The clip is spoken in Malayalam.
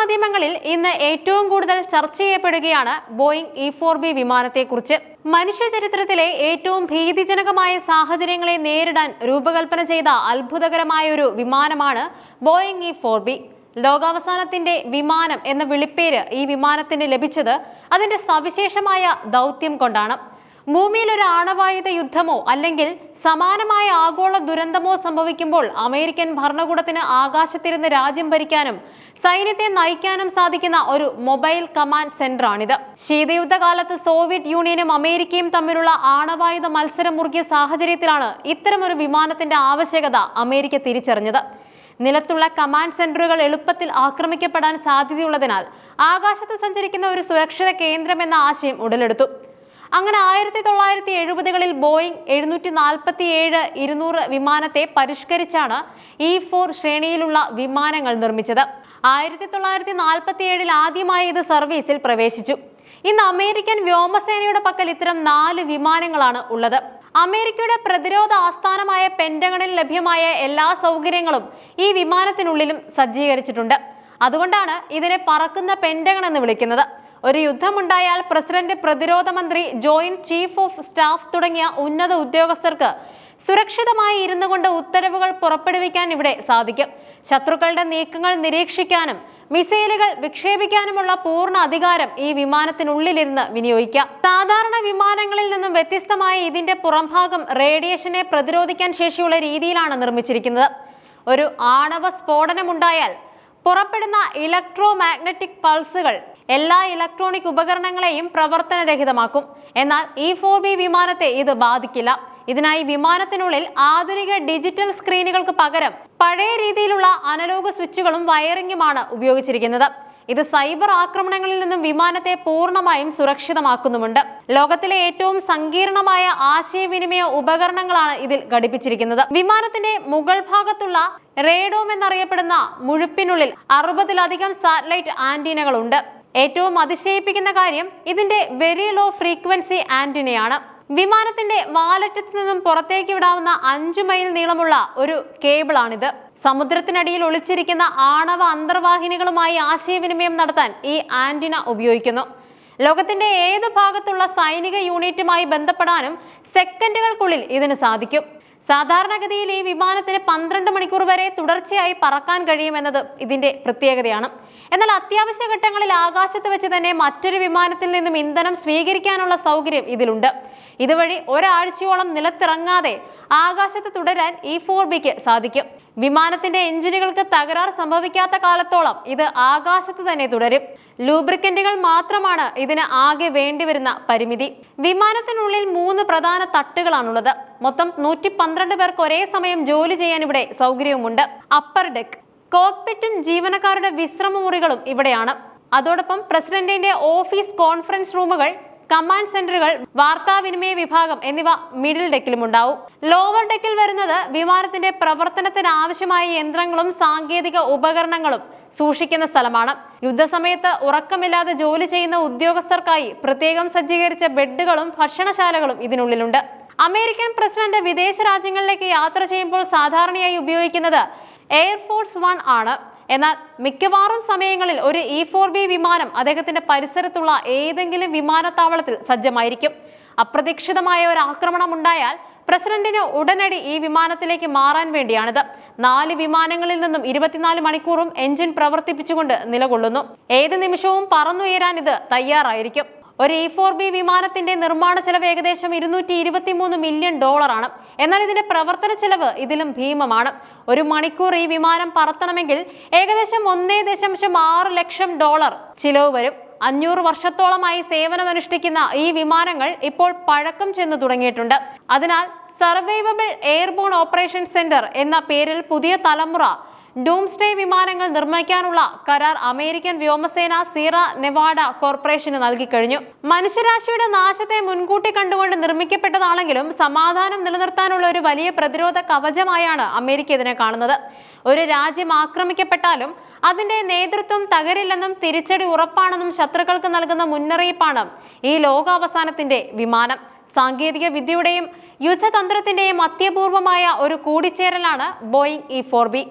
മാധ്യമങ്ങളിൽ ഇന്ന് ഏറ്റവും കൂടുതൽ ചർച്ച ചെയ്യപ്പെടുകയാണ് ബോയിങ് ഇ ഫോർ ബി വിമാനത്തെക്കുറിച്ച്. മനുഷ്യ ചരിത്രത്തിലെ ഏറ്റവും ഭീതിജനകമായ സാഹചര്യങ്ങളെ നേരിടാൻ രൂപകൽപ്പന ചെയ്ത അത്ഭുതകരമായ ഒരു വിമാനമാണ് ബോയിങ് ഇ ഫോർ ബി. ലോകാവസാനത്തിന്റെ വിമാനം എന്ന വിളിപ്പേര് ഈ വിമാനത്തിന് ലഭിച്ചത് അതിന്റെ സവിശേഷമായ ദൗത്യം കൊണ്ടാണ്. ഭൂമിയിൽ ഒരു ആണവായുധ യുദ്ധമോ അല്ലെങ്കിൽ സമാനമായ ആഗോള ദുരന്തമോ സംഭവിക്കുമ്പോൾ അമേരിക്കൻ ഭരണകൂടത്തിന് ആകാശത്തിരുന്ന് രാജ്യം ഭരിക്കാനും സൈന്യത്തെ നയിക്കാനും സാധിക്കുന്ന ഒരു മൊബൈൽ കമാൻഡ് സെന്ററാണിത്. ശീതയുദ്ധകാലത്ത് സോവിയറ്റ് യൂണിയനും അമേരിക്കയും തമ്മിലുള്ള ആണവായുധ മത്സരം മുറുകിയ സാഹചര്യത്തിലാണ് ഇത്തരമൊരു വിമാനത്തിന്റെ ആവശ്യകത അമേരിക്ക തിരിച്ചറിഞ്ഞത്. നിലത്തുള്ള കമാൻഡ് സെന്ററുകൾ എളുപ്പത്തിൽ ആക്രമിക്കപ്പെടാൻ സാധ്യതയുള്ളതിനാൽ ആകാശത്ത് സഞ്ചരിക്കുന്ന ഒരു സുരക്ഷിത കേന്ദ്രം എന്ന ആശയം ഉടലെടുത്തു. അങ്ങനെ ആയിരത്തി തൊള്ളായിരത്തി എഴുപതുകളിൽ ബോയിങ് എഴുന്നൂറ്റി നാൽപ്പത്തി ഏഴ് ഇരുന്നൂറ് വിമാനത്തെ പരിഷ്കരിച്ചാണ് ഇ ഫോർ ശ്രേണിയിലുള്ള വിമാനങ്ങൾ നിർമ്മിച്ചത്. ആയിരത്തി തൊള്ളായിരത്തി നാൽപ്പത്തി ഏഴിൽ ആദ്യമായി ഇത് സർവീസിൽ പ്രവേശിച്ചു. ഇന്ന് അമേരിക്കൻ വ്യോമസേനയുടെ പക്കൽ ഇത്തരം നാല് വിമാനങ്ങളാണ് ഉള്ളത്. അമേരിക്കയുടെ പ്രതിരോധ ആസ്ഥാനമായ പെന്റഗണിൽ ലഭ്യമായ എല്ലാ സൗകര്യങ്ങളും ഈ വിമാനത്തിനുള്ളിലും സജ്ജീകരിച്ചിട്ടുണ്ട്. അതുകൊണ്ടാണ് ഇതിനെ പറക്കുന്ന പെന്റഗൺ എന്ന് വിളിക്കുന്നത്. ഒരു യുദ്ധമുണ്ടായാൽ പ്രസിഡന്റ് പ്രതിരോധ മന്ത്രി ജോയിന്റ് ചീഫ് ഓഫ് സ്റ്റാഫ് തുടങ്ങിയ ഉന്നത ഉദ്യോഗസ്ഥർക്ക് സുരക്ഷിതമായി ഇരുന്നു കൊണ്ട് ഉത്തരവുകൾ പുറപ്പെടുവിക്കാൻ ഇവിടെ സാധിക്കും. ശത്രുക്കളുടെ നീക്കങ്ങൾ നിരീക്ഷിക്കാനും മിസൈലുകൾ വിക്ഷേപിക്കാനുമുള്ള പൂർണ അധികാരം ഈ വിമാനത്തിനുള്ളിലിരുന്ന് വിനിയോഗിക്കാം. സാധാരണ വിമാനങ്ങളിൽ നിന്നും വ്യത്യസ്തമായി ഇതിന്റെ പുറംഭാഗം റേഡിയേഷനെ പ്രതിരോധിക്കാൻ ശേഷിയുള്ള രീതിയിലാണ് നിർമ്മിച്ചിരിക്കുന്നത്. ഒരു ആണവ സ്ഫോടനമുണ്ടായാൽ പുറപ്പെടുന്ന ഇലക്ട്രോ മാഗ്നറ്റിക് പൾസുകൾ എല്ലാ ഇലക്ട്രോണിക് ഉപകരണങ്ങളെയും പ്രവർത്തനരഹിതമാക്കും. എന്നാൽ ഇ ഫോർ ബി വിമാനത്തെ ഇത് ബാധിക്കില്ല. ഇതിനായി വിമാനത്തിനുള്ളിൽ ആധുനിക ഡിജിറ്റൽ സ്ക്രീനുകൾക്ക് പകരം പഴയ രീതിയിലുള്ള അനലോഗ് സ്വിച്ചുകളും വയറിംഗുമാണ് ഉപയോഗിച്ചിരിക്കുന്നത്. ഇത് സൈബർ ആക്രമണങ്ങളിൽ നിന്നും വിമാനത്തെ പൂർണമായും സുരക്ഷിതമാക്കുന്നുമുണ്ട്. ലോകത്തിലെ ഏറ്റവും സങ്കീർണമായ ആശയവിനിമയ ഉപകരണങ്ങളാണ് ഇതിൽ ഘടിപ്പിച്ചിരിക്കുന്നത്. വിമാനത്തിന്റെ മുകൾ ഭാഗത്തുള്ള റേഡോം എന്നറിയപ്പെടുന്ന മുഴുപ്പിനുള്ളിൽ അറുപതിലധികം സാറ്റലൈറ്റ് ആന്റീനകളുണ്ട്. ഏറ്റവും അതിശയിപ്പിക്കുന്ന കാര്യം ഇതിന്റെ വെരി ലോ ഫ്രീക്വൻസി ആന്റിനയാണ് വിമാനത്തിന്റെ വാലറ്റത്തിൽ നിന്നും പുറത്തേക്ക് വിടാവുന്ന അഞ്ചു മൈൽ നീളമുള്ള ഒരു കേബിളാണിത്. സമുദ്രത്തിനടിയിൽ ഒളിച്ചിരിക്കുന്ന ആണവ അന്തർവാഹിനികളുമായി ആശയവിനിമയം നടത്താൻ ഈ ആന്റിന ഉപയോഗിക്കുന്നു. ലോകത്തിന്റെ ഏത് ഭാഗത്തുള്ള സൈനിക യൂണിറ്റുമായി ബന്ധപ്പെടാനും സെക്കൻഡുകൾക്കുള്ളിൽ ഇതിന് സാധിക്കും. സാധാരണഗതിയിൽ ഈ വിമാനത്തിന് പന്ത്രണ്ട് മണിക്കൂർ വരെ തുടർച്ചയായി പറക്കാൻ കഴിയുമെന്നത് ഇതിന്റെ പ്രത്യേകതയാണ്. എന്നാൽ അത്യാവശ്യ ഘട്ടങ്ങളിൽ ആകാശത്ത് വെച്ച് തന്നെ മറ്റൊരു വിമാനത്തിൽ നിന്നും ഇന്ധനം സ്വീകരിക്കാനുള്ള സൗകര്യം ഇതിലുണ്ട്. ഇതുവഴി ഒരാഴ്ചയോളം നിലത്തിറങ്ങാതെ ആകാശത്ത് തുടരാൻ ഈ ഫോർ ബിക്ക് സാധിക്കും. വിമാനത്തിന്റെ എഞ്ചിനുകൾക്ക് തകരാർ സംഭവിക്കാത്ത കാലത്തോളം ഇത് ആകാശത്ത് തന്നെ തുടരും. ലൂബ്രിക്കന്റുകൾ മാത്രമാണ് ഇതിന് ആകെ വേണ്ടിവരുന്ന പരിമിതി. വിമാനത്തിനുള്ളിൽ മൂന്ന് പ്രധാന തട്ടുകളാണുള്ളത്. മൊത്തം നൂറ്റി പന്ത്രണ്ട് പേർക്ക് ഒരേ സമയം ജോലി ചെയ്യാൻ ഇവിടെ സൗകര്യവുമുണ്ട്. Upper deck. കോക്പിറ്റും ജീവനക്കാരുടെ വിശ്രമ മുറികളും ഇവിടെയാണ്. അതോടൊപ്പം പ്രസിഡന്റിന്റെ ഓഫീസ് കോൺഫറൻസ് റൂമുകൾ കമാൻഡ് സെന്ററുകൾ വാർത്താവിനിമയ വിഭാഗം എന്നിവ മിഡിൽ ഡെക്കിലും ഉണ്ടാവും. ലോവർ ഡെക്കിൽ വരുന്നത് വിമാനത്തിന്റെ പ്രവർത്തനത്തിന് ആവശ്യമായ യന്ത്രങ്ങളും സാങ്കേതിക ഉപകരണങ്ങളും സൂക്ഷിക്കുന്ന സ്ഥലമാണ്. യുദ്ധസമയത്ത് ഉറക്കമില്ലാതെ ജോലി ചെയ്യുന്ന ഉദ്യോഗസ്ഥർക്കായി പ്രത്യേകം സജ്ജീകരിച്ച ബെഡുകളും ഭക്ഷണശാലകളും ഇതിനുള്ളിലുണ്ട്. അമേരിക്കൻ പ്രസിഡന്റ് വിദേശ രാജ്യങ്ങളിലേക്ക് യാത്ര ചെയ്യുമ്പോൾ സാധാരണയായി ഉപയോഗിക്കുന്നത് എയർഫോഴ്സ് വൺ ആണ്. എന്നാൽ മിക്കവാറും സമയങ്ങളിൽ ഒരു ഇ ഫോർ ബി വിമാനം അദ്ദേഹത്തിന്റെ പരിസരത്തുള്ള ഏതെങ്കിലും വിമാനത്താവളത്തിൽ സജ്ജമായിരിക്കും. അപ്രതീക്ഷിതമായ ഒരു ആക്രമണം ഉണ്ടായാൽ പ്രസിഡന്റിന് ഉടനടി ഈ വിമാനത്തിലേക്ക് മാറാൻ വേണ്ടിയാണിത്. നാല് വിമാനങ്ങളിൽ നിന്നും ഇരുപത്തിനാല് മണിക്കൂറും എഞ്ചിൻ പ്രവർത്തിപ്പിച്ചുകൊണ്ട് നിലകൊള്ളുന്നു. ഏത് നിമിഷവും പറന്നുയരാൻ ഇത് തയ്യാറായിരിക്കും. ഒരു എ ഫോർ ബി വിമാനത്തിന്റെ നിർമ്മാണ ചെലവ് ഏകദേശം ഇരുന്നൂറ്റി ഇരുപത്തി മൂന്ന് മില്യൺ ഡോളറാണ് എന്നാൽ ഇതിന്റെ പ്രവർത്തന ചെലവ് ഇതിലും ഭീമമാണ്. ഒരു മണിക്കൂർ ഈ വിമാനം പറത്തണമെങ്കിൽ ഏകദേശം ഒന്നേ ദശാംശം ആറ് ലക്ഷം ഡോളർ ചിലവ് വരും. അഞ്ഞൂറ് വർഷത്തോളമായി സേവനമനുഷ്ഠിക്കുന്ന ഈ വിമാനങ്ങൾ ഇപ്പോൾ പഴക്കം ചെന്നു തുടങ്ങിയിട്ടുണ്ട്. അതിനാൽ സർവൈവബിൾ എയർബോൺ ഓപ്പറേഷൻ സെന്റർ എന്ന പേരിൽ പുതിയ തലമുറ ഡൂംസ്ഡേ വിമാനങ്ങൾ നിർമ്മിക്കാനുള്ള കരാർ അമേരിക്കൻ വ്യോമസേന സീറ നെവാഡ കോർപ്പറേഷന് നൽകിക്കഴിഞ്ഞു മനുഷ്യരാശിയുടെ നാശത്തെ മുൻകൂട്ടി കണ്ടുകൊണ്ട് നിർമ്മിക്കപ്പെട്ടതാണെങ്കിലും സമാധാനം നിലനിർത്താനുള്ള ഒരു വലിയ പ്രതിരോധ കവചമായാണ് അമേരിക്ക ഇതിനെ കാണുന്നത്. ഒരു രാജ്യം ആക്രമിക്കപ്പെട്ടാലും അതിന്റെ നേതൃത്വം തകരില്ലെന്നും തിരിച്ചടി ഉറപ്പാണെന്നും ശത്രുക്കൾക്ക് നൽകുന്ന മുന്നറിയിപ്പാണ് ഈ ലോകാവസാനത്തിന്റെ വിമാനം. സാങ്കേതിക വിദ്യയുടെയും യുദ്ധതന്ത്രത്തിന്റെയും അത്യപൂർവമായ ഒരു കൂടിച്ചേരലാണ് ബോയിങ് ഇ ഫോർ ബി.